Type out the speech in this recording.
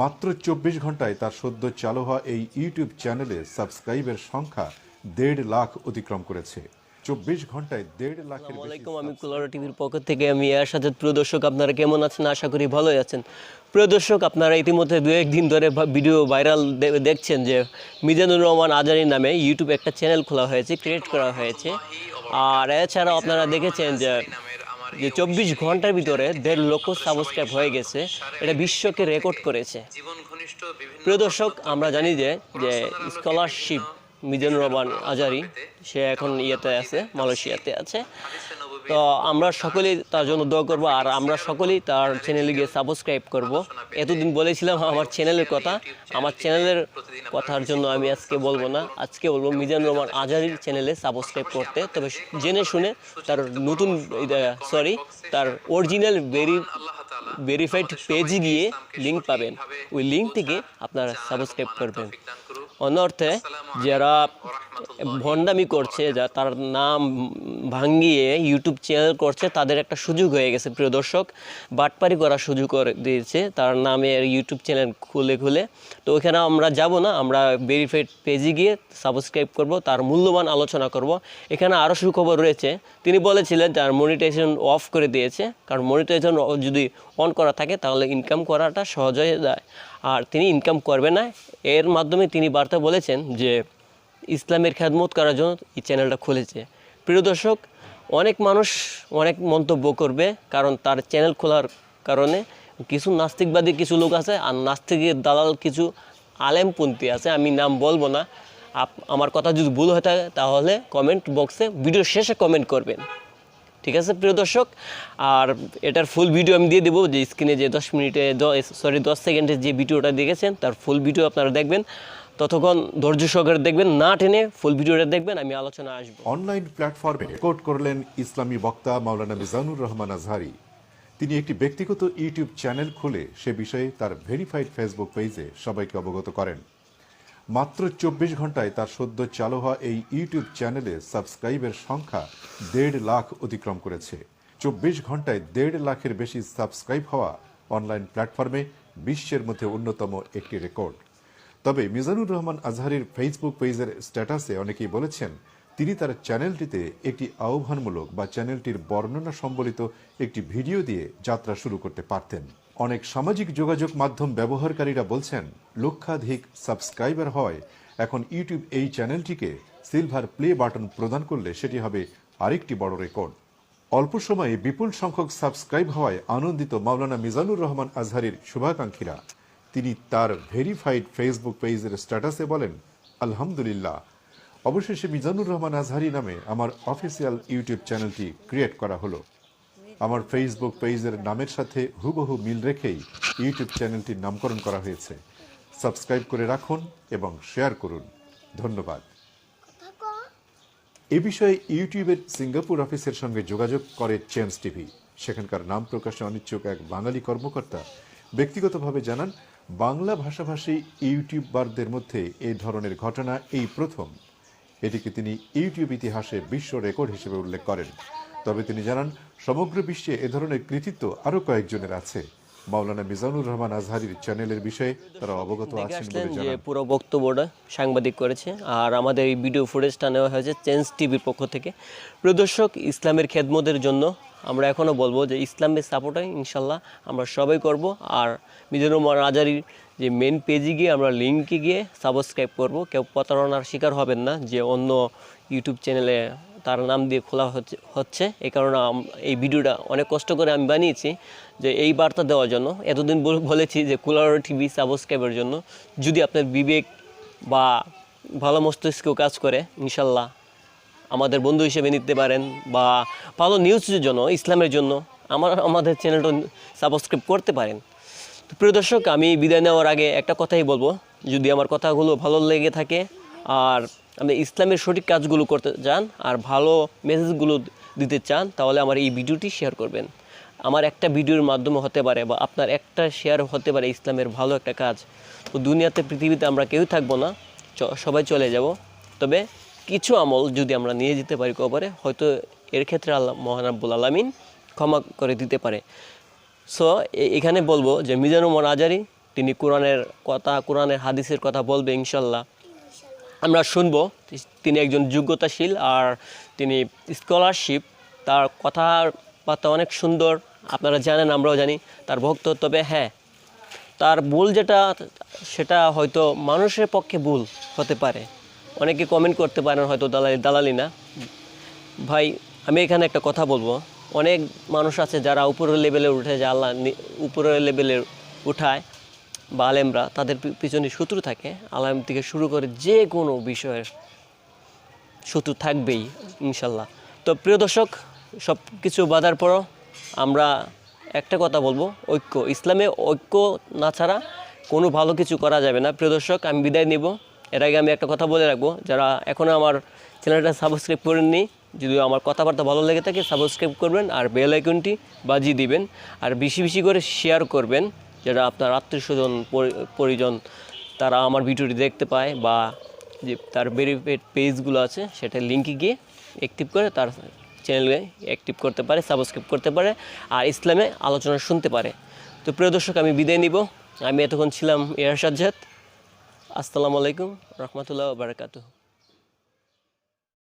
মাত্র চব্বিশ ঘন্টায় তার সদ্য চালু হওয়া এই ইউটিউব চ্যানেলে সাবস্ক্রাইবের সংখ্যা দেড় লাখ অতিক্রম করেছে। চব্বিশ ঘন্টায় দেড় বেশি আমি কুলারা টিভির পক্ষ থেকে আমি এর সাথে প্রিয় দর্শক আপনারা কেমন আছেন? আশা করি ভালোই আছেন। প্রিয় দর্শক আপনারা ইতিমধ্যে দু একদিন ধরে ভিডিও ভাইরাল দেখছেন যে মিজানুর রহমান আজারি নামে ইউটিউবে একটা চ্যানেল খোলা হয়েছে ক্রিয়েট করা হয়েছে। আর এছাড়াও আপনারা দেখেছেন যে যে চব্বিশ ঘণ্টার ভিতরে দেড় লক্ষ সাবস্ক্রাইব হয়ে গেছে, এটা বিশ্বকে রেকর্ড করেছে। প্রিয় দর্শক, আমরা জানি যে যে স্কলারশিপ মিজানুর রহমান আজারি, সে এখন ইয়েতে আছে, মালয়েশিয়াতে আছে। তো আমরা সকলেই তার জন্য দোয়া করব আর আমরা সকলেই তার চ্যানেলে গিয়ে সাবস্ক্রাইব করব। এতদিন বলেছিলাম আমার চ্যানেলের কথা। আমার চ্যানেলের কথার জন্য আমি আজকে বলব না। আজকে বলব মিজান রহমান আজারির চ্যানেলে সাবস্ক্রাইব করতে। তবে জেনে শুনে তার নতুন সরি তার অরিজিনাল ভেরি ভেরিফাইড পেজে গিয়ে লিঙ্ক পাবেন। ওই লিঙ্ক থেকে আপনারা সাবস্ক্রাইব করবেন। অন্য অর্থে যারা ভণ্ডামি করছে, যা তার নাম ভাঙ্গিয়ে ইউটিউব চ্যানেল করছে, তাদের একটা সুযোগ হয়ে গেছে, প্রিয় দর্শক। বাটপারি করার সুযোগ করে দিয়েছে, তার নামে ইউটিউব চ্যানেল খুলে খুলে। তো ওখানে আমরা যাব না, আমরা ভেরিফাইড পেজে গিয়ে সাবস্ক্রাইব করব, তার মূল্যবান আলোচনা করব। এখানে আরও সুখবর রয়েছে, তিনি বলেছিলেন তার মনিটাইজেশন অফ করে দিয়েছে, কারণ মনিটাইজেশন যদি অন করা থাকে, তাহলে ইনকাম করাটা সহজ হয়ে যায়। আর তিনি ইনকাম করবে না। এর মাধ্যমে তিনি বার্তা বলেছেন যে, ইসলামের খেদমত করার জন্য এই চ্যানেলটা খুলেছে। প্রিয় দর্শক, অনেক মানুষ অনেক মন্তব্য করবে, কারণ তার চ্যানেল খোলার কারণে কিছু নাস্তিকবাদী কিছু লোক আছে, আর নাস্তিকের দালাল কিছু আলেমপন্থী আছে, আমি নাম বলব না। আমার কথা যদি ভুল হয়ে থাকে, তাহলে কমেন্ট বক্সে ভিডিও শেষে কমেন্ট করবেন। ঠিক আছে, প্রিয় দর্শক? আর এটার ফুল ভিডিও আমি দিয়ে দেবো, যে স্ক্রিনে যে দশ মিনিটে সরি দশ সেকেন্ডে যে ভিডিওটা দেখেছেন, তার ফুল ভিডিও আপনারা দেখবেন। ততক্ষণ ধৈর্য সহকারে দেখবেন, না টেনে ফুল ভিডিওটা দেখবেন, আমি আলোচনা আসব। অনলাইন প্ল্যাটফর্মে রেকর্ড করলেন ইসলামী বক্তা মাওলানা মিজানুর রহমান আজহারি। তিনি একটি ব্যক্তিগত ইউটিউব চ্যানেল খুলে সে বিষয়ে তার ভেরিফাইড ফেসবুক পেজে সবাইকে অবগত করেন। মাত্র চব্বিশ ঘন্টায় তার সদ্য চালু হওয়া এই ইউটিউব চ্যানেলে সাবস্ক্রাইবের সংখ্যা দেড় লাখ অতিক্রম করেছে। চব্বিশ ঘন্টায় দেড় লাখের বেশি সাবস্ক্রাইব হওয়া অনলাইন প্ল্যাটফর্মে বিশ্বের মধ্যে অন্যতম একটি রেকর্ড। তবে মিজানুর রহমান আজহারির ফেসবুক পেজের স্ট্যাটাসে অনেকেই বলেছেন, তিনি তার চ্যানেলটিতে একটি আহ্বানমূলক বা চ্যানেলটির বর্ণনা সম্বলিত একটি ভিডিও দিয়ে যাত্রা শুরু করতে পারতেন। অনেক সামাজিক যোগাযোগ মাধ্যম ব্যবহারকারীরা বলছেন, লক্ষাধিক সাবস্ক্রাইবার হয়। এখন ইউটিউব এই চ্যানেলটিকে সিলভার প্লে বাটন প্রদান করলে সেটি হবে আরেকটি বড় রেকর্ড। অল্প সময়ে বিপুল সংখ্যক সাবস্ক্রাইব হওয়ায় আনন্দিত মাওলানা মিজানুর রহমান আজহারির শুভাকাঙ্ক্ষীরা। তিনি তার ভেরিফাইড ফেসবুক পেজের স্ট্যাটাসে বলেন, আলহামদুলিল্লাহ। অবশেষে মিজানুর রহমান আজহারি নামে আমার অফিসিয়াল ইউটিউব চ্যানেলটি ক্রিয়েট করা হলো। আমার ফেসবুক পেজের নামের সাথে হুবহু মিল রেখেই ইউটিউব চ্যানেলটির নামকরণ করা হয়েছে। সাবস্ক্রাইব করে রাখুন এবং শেয়ার করুন। ধন্যবাদ। এ বিষয়ে ইউটিউবের সিঙ্গাপুর অফিসের সঙ্গে যোগাযোগ করে চেন্স টিভি সেখানকার নাম প্রকাশে অনিচ্ছুক এক বাঙালি কর্মকর্তা ব্যক্তিগতভাবে জানান, বাংলা ভাষাভাষী ইউটিউবারদের মধ্যে এই ধরনের ঘটনা এই প্রথম। এটিকে তিনি ইউটিউব ইতিহাসে বিশ্ব রেকর্ড হিসেবে উল্লেখ করেন। তবে তিনি জানান সমগ্র বিশ্বে এ ধরনের কৃতিত্ব আরও কয়েকজনের আছে। মাওলানা মিজানুর রহমান আজহারির চ্যানেলের বিষয়ে তারা অবগত আছেন বলে যে পুরো বক্তব্যটা সাংবাদিক করেছে। আর আমাদের এই ভিডিও ফুটেজটা নেওয়া হয়েছে চেঞ্জ টিভির পক্ষ থেকে। প্রদর্শক ইসলামের খেদমতের জন্য আমরা এখনও বলব যে ইসলামের সাপোর্টে ইনশাল্লাহ আমরা সবাই করব। আর মিজানুর রহমান আজারির যে মেন পেজে গিয়ে আমরা লিঙ্কে গিয়ে সাবস্ক্রাইব করব। কেউ প্রতারণার শিকার হবেন না যে অন্য ইউটিউব চ্যানেলে তার নাম দিয়ে খোলা হচ্ছে হচ্ছে। এই কারণে এই ভিডিওটা অনেক কষ্ট করে আমি বানিয়েছি যে এই বার্তা দেওয়ার জন্য। এতদিন বলেছি যে কুলার টিভি সাবস্ক্রাইবের জন্য। যদি আপনার বিবেক বা ভালো মস্তিষ্ক কাজ করে, ইনশাল্লাহ আমাদের বন্ধু হিসেবে নিতে পারেন বা ভালো নিউজের জন্য, ইসলামের জন্য আমার, আমাদের চ্যানেলটা সাবস্ক্রাইব করতে পারেন। তো প্রিয় দর্শক, আমি বিদায় নেওয়ার আগে একটা কথাই বলব। যদি আমার কথাগুলো ভালো লেগে থাকে আর আপনি ইসলামের সঠিক কাজগুলো করতে চান আর ভালো মেসেজগুলো দিতে চান, তাহলে আমার এই ভিডিওটি শেয়ার করবেন। আমার একটা ভিডিওর মাধ্যমে হতে পারে বা আপনার একটা শেয়ার হতে পারে ইসলামের ভালো একটা কাজ। তো দুনিয়াতে, পৃথিবীতে আমরা কেউ থাকব না সবাই চলে যাব। তবে কিছু আমল যদি আমরা নিয়ে যেতে পারি কবরে, হয়তো এর ক্ষেত্রে আল্লাহ মহানাব্বুল আলমিন ক্ষমা করে দিতে পারে। সো এখানে বলব যে মিজানুর মন আজারি তিনি কোরআনের কথা, কোরআনের হাদিসের কথা বলবে ইনশাল্লাহ। আমরা শুনব তিনি একজন যোগ্যতাশীল আর তিনি স্কলারশিপ তার কথাবার্তা অনেক সুন্দর, আপনারা জানেন, আমরাও জানি, তার ভক্ত, তবে হ্যাঁ তার ভুল যেটা, সেটা হয়তো মানুষের পক্ষে ভুল হতে পারে। অনেকে কমেন্ট করতে পারেন হয়তো দালালি দালালি না। ভাই, আমি এখানে একটা কথা বলব। অনেক মানুষ আছে যারা উপরের লেভেলে উঠে যে আল্লাহ উপরের লেভেলে উঠায়। বা আলেমরা তাদের পিছনে শত্রু থাকে, আলেম থেকে শুরু করে যে কোনো বিষয়ের শত্রু থাকবেই, ইনশাল্লাহ। তো প্রিয় দর্শক সব কিছু বাধার পরও আমরা একটা কথা বলব, ঐক্য। ইসলামে ঐক্য না ছাড়া কোনো ভালো কিছু করা যাবে না। প্রিয় দর্শক, আমি বিদায় নিব। এর আগে আমি একটা কথা বলে রাখব, যারা এখনও আমার চ্যানেলটা সাবস্ক্রাইব করেননি যদি আমার কথাবার্তা ভালো লেগে থাকে, সাবস্ক্রাইব করবেন আর বেল আইকনটি বাজিয়ে দিবেন, আর বেশি বেশি করে শেয়ার করবেন। যারা আপনার আত্মীয় স্বজন পরিজন, তারা আমার ভিডিওটি দেখতে পায় বা যে তার ভেরিফাইড পেজগুলো আছে, সেটা লিঙ্কে গিয়ে অ্যাক্টিভ করে তার চ্যানেলে অ্যাক্টিভ করতে পারে সাবস্ক্রাইব করতে পারে আর ইসলামে আলোচনা শুনতে পারে। তো প্রিয় দর্শক, আমি বিদায় নিব। আমি এতক্ষণ ছিলাম এয়ার সাজ্জাদ আসসালামু আলাইকুম, রহমতুল্লাহ বারাকাতুহ।